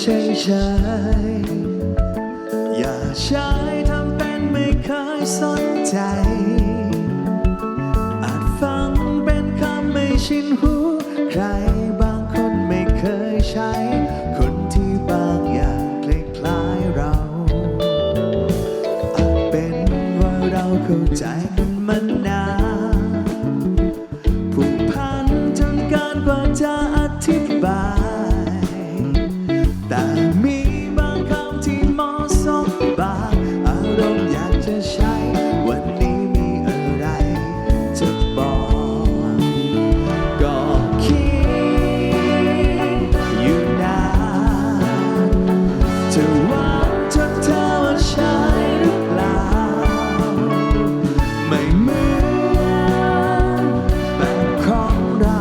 เฉยๆอย่าใช้ทำเป็นไม่เคยสนใจ อาจฟังเป็นคำไม่ชินหู ใครบางคนไม่เคยใช้ คนที่บางอย่างคล้ายๆเรา อาจเป็นว่าเราเข้าใจกันมานานผูกพันจนเกินกว่าจะอธิบาย จะหวังจะเธอว่าใช่หรือเปล่า ไม่เหมือนแบบของเรา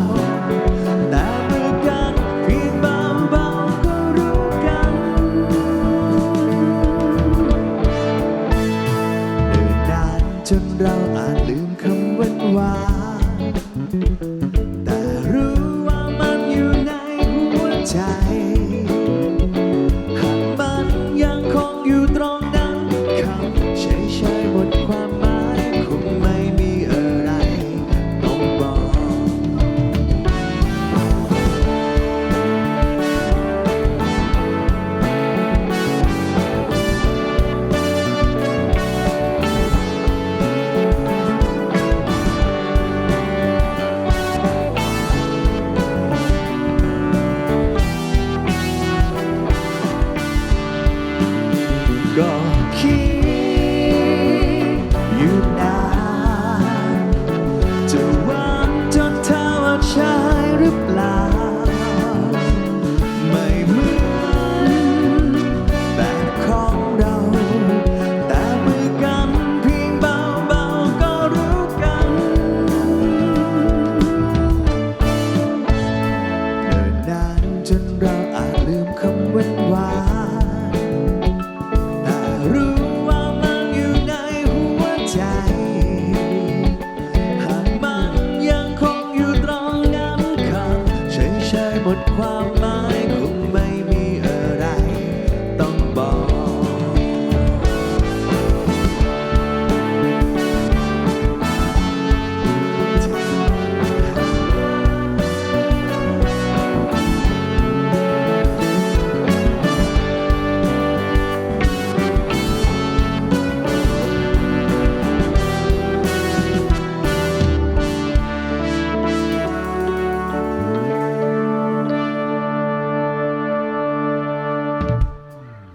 แต่เมื่อกันเพียงเบาๆก็รู้กันเนิ่นนานจนเราอาจลืมคำวันวานแต่รู้ว่าน you.